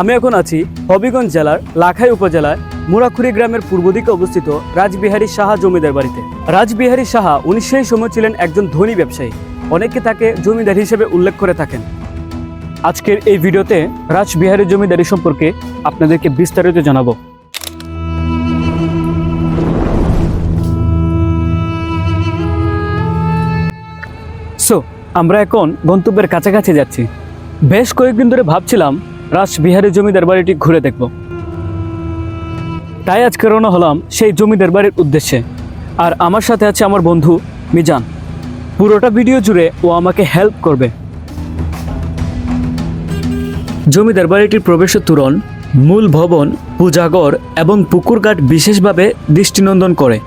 আমি এখন আছি হবিগঞ্জ জেলার লাখাই উপজেলার মুরাখুরি গ্রামের পূর্ব দিকে অবস্থিত রাজবিহারী সাহা জমিদার বাড়িতে। রাজবিহারী সাহা উনি সেই সময় ছিলেন একজন ধনী ব্যবসায়ী। অনেকে তাকে জমিদার হিসেবে উল্লেখ করে থাকেন। আজকের এই ভিডিওতে রাজবিহারী জমিদারি সম্পর্কে আপনাদেরকে বিস্তারিত জানাব। সো আমরা এখন গন্তব্যের কাছাকাছি যাচ্ছি। বেশ কয়েকদিন ধরে ভাবছিলাম রাসবিহারী জমিদার বাড়িটি ঘুরে দেখব। তাই আজকে রওনা হলাম সেই জমিদার বাড়ির উদ্দেশ্যে। আর আমার সাথে আছে আমার বন্ধু মিজান। পুরোটা ভিডিও জুড়ে ও আমাকে হেল্প করবে। জমিদার বাড়িটির প্রবেশ তুরন মূল ভবন পূজাগর এবং পুকুরঘাট বিশেষভাবে দৃষ্টিনন্দন করে।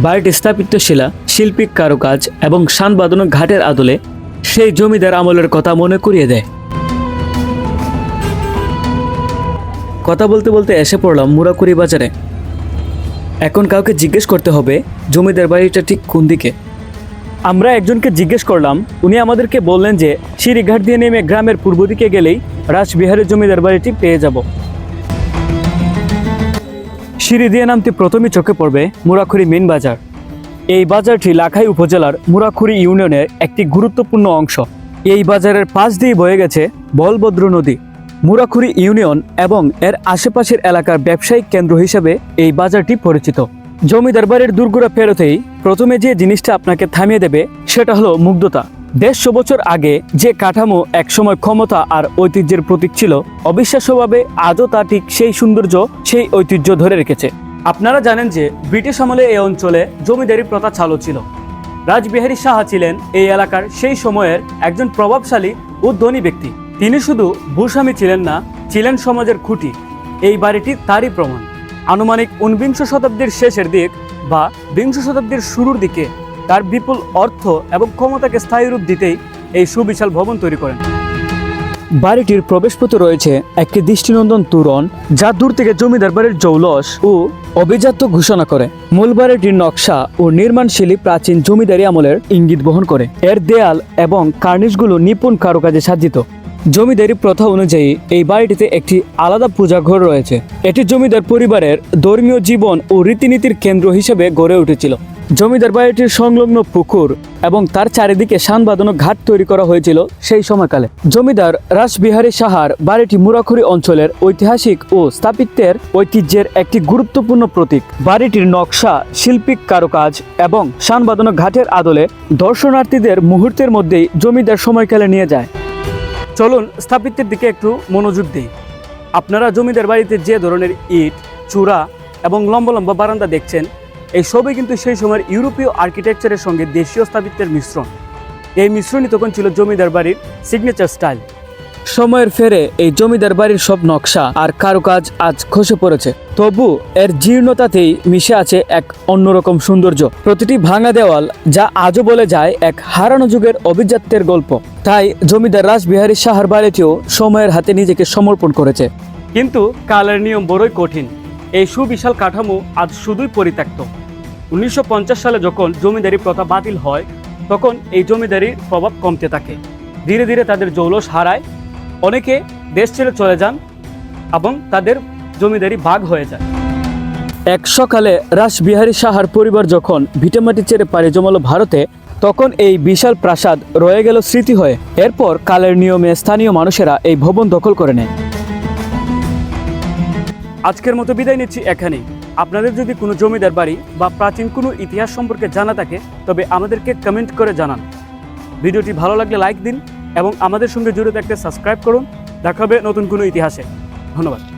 বাড়িটি স্থাপিত শিলা শিল্পিক কারুকাজ এবং শান বাঁধানো ঘাটের আদলে সেই জমিদার আমলের কথা মনে করিয়ে দেয়। কথা বলতে বলতে এসে পড়লাম মুরাকুরি বাজারে। এখন কাউকে জিজ্ঞেস করতে হবে জমিদার বাড়িটা ঠিক কোন দিকে। আমরা একজনকে জিজ্ঞেস করলাম, উনি আমাদেরকে বললেন যে সিঁড়িঘাট দিয়ে নেমে গ্রামের পূর্ব দিকে গেলেই রাসবিহারের জমিদার বাড়িটি পেয়ে যাব। সিঁড়ি দিয়ে নামতে প্রথমে চোখে পড়বে মুরাখুরি মেন বাজার। এই বাজারটি লাখাই উপজেলার মুরাখুরি ইউনিয়নের একটি গুরুত্বপূর্ণ অংশ। এই বাজারের পাশ দিয়ে বয়ে গেছে বলভদ্র নদী। মুরাখুরি ইউনিয়ন এবং এর আশেপাশের এলাকার ব্যবসায়িক কেন্দ্র হিসেবে এই বাজারটি পরিচিত। জমিদার বাড়ির দুর্গুড়া ফেরতেই প্রথমে যে জিনিসটা আপনাকে থামিয়ে দেবে, সেটা হলো মুগ্ধতা। দেড়শো বছর আগে যে কাঠামো একসময় ক্ষমতা আর ঐতিহ্যের প্রতীক ছিল, অবিশ্বাস্যভাবে আজও তা ঠিক সেই সৌন্দর্য, সেই ঐতিহ্য ধরে রেখেছে। আপনারা জানেন যে ব্রিটিশ আমলে এই অঞ্চলে জমিদারি প্রথা চালু ছিল। রাজবিহারী সাহা ছিলেন এই এলাকার সেই সময়ের একজন প্রভাবশালী ও ধনী ব্যক্তি। তিনি শুধু ভূস্বামী ছিলেন না, ছিলেন সমাজের খুঁটি। এই বাড়িটি তারই প্রমাণ। আনুমানিক ঊনবিংশ শতাব্দীর শেষের দিক বা বিংশ শতাব্দীর শুরুর দিকে তার বিপুল অর্থ এবং ক্ষমতাকে স্থায়ী রূপ দিতেই এই সুবিশাল ভবন তৈরি করেন। বাড়িটির প্রবেশপথে রয়েছে একটি দৃষ্টিনন্দন তোরণ, যা দূর থেকে জমিদার বাড়ির জৌলস ও অভিজাত্য ঘোষণা করে। মূল বাড়িটির নকশা ও নির্মাণশৈলী প্রাচীন জমিদারি আমলের ইঙ্গিত বহন করে। এর দেয়াল এবং কার্নিশগুলো নিপুণ কারুকাজে সাজ্জিত জমিদারি প্রথা অনুযায়ী এই বাড়িটিতে একটি আলাদা পূজাঘর রয়েছে। এটি জমিদার পরিবারের ধর্মীয় জীবন ও রীতিনীতির কেন্দ্র হিসেবে গড়ে উঠেছিল। জমিদার বাড়িটির সংলগ্ন পুকুর এবং তার চারিদিকে শান ঘাট তৈরি করা হয়েছিল সেই সময়কালে। জমিদার রাসবিহারী সাহার বাড়িটি মুরাখুরি অঞ্চলের ঐতিহাসিক ও স্থাপিত্যের ঐতিহ্যের একটি গুরুত্বপূর্ণ প্রতীক। বাড়িটির নকশা, শিল্পিক কারুকাজ এবং শান ঘাটের আদলে দর্শনার্থীদের মুহূর্তের মধ্যেই জমিদার সময়কালে নিয়ে যায়। চলুন স্থাপিত্যের দিকে একটু মনোযোগ দিই। আপনারা জমিদার বাড়িতে যে ধরনের ইট, চূড়া এবং লম্বা লম্বা বারান্দা দেখছেন, এই সবই কিন্তু সেই সময়ের ইউরোপীয় আর্কিটেকচারের সঙ্গে দেশীয় স্থাপিত্যের মিশ্রণ। এই মিশ্রণই তখন ছিল জমিদার বাড়ির সিগনেচার স্টাইল সময়ের ফেরে এই জমিদার বাড়ির সব নকশা আর কারুকাজ আজ খসে পড়েছে। তবু এর জীর্ণতাতেই মিশে আছে এক অন্যরকম সৌন্দর্য। প্রতিটি ভাঙা দেওয়াল যা আজও বলে যায় এক হারানো যুগের অভিজাত্যের গল্প। তাই জমিদার রাসবিহারী সাহার বাড়িটিও সময়ের হাতে নিজেকে সমর্পণ করেছে। কিন্তু কালের নিয়ম বড়ই কঠিন। এই সুবিশাল কাঠামো আজ শুধুই পরিত্যক্ত। উনিশশো পঞ্চাশ সালে যখন জমিদারি প্রথা বাতিল হয়, তখন এই জমিদারির প্রভাব কমতে থাকে। ধীরে ধীরে তাদের জৌলস হারায় অনেকে দেশ ছেড়ে চলে যান এবং তাদের জমিদারি ভাগ হয়ে যায়। এক সকালে রাসবিহারী সাহার পরিবার যখন ভিটেমাটি ছেড়ে পাড়ি জমালো ভারতে, তখন এই বিশাল প্রাসাদ রয়ে গেল স্মৃতি হয়ে। এরপর কালের নিয়মে স্থানীয় মানুষেরা এই ভবন দখল করে নেয়। আজকের মতো বিদায় নিচ্ছি এখানেই। আপনাদের যদি কোনো জমিদার বাড়ি বা প্রাচীন কোনো ইতিহাস সম্পর্কে জানা থাকে, তবে আমাদেরকে কমেন্ট করে জানান। ভিডিওটি ভালো লাগলে লাইক দিন এবং আমাদের সঙ্গে জুড়ে থাকতে সাবস্ক্রাইব করুন। দেখাবে নতুন কোনো ইতিহাসে। ধন্যবাদ।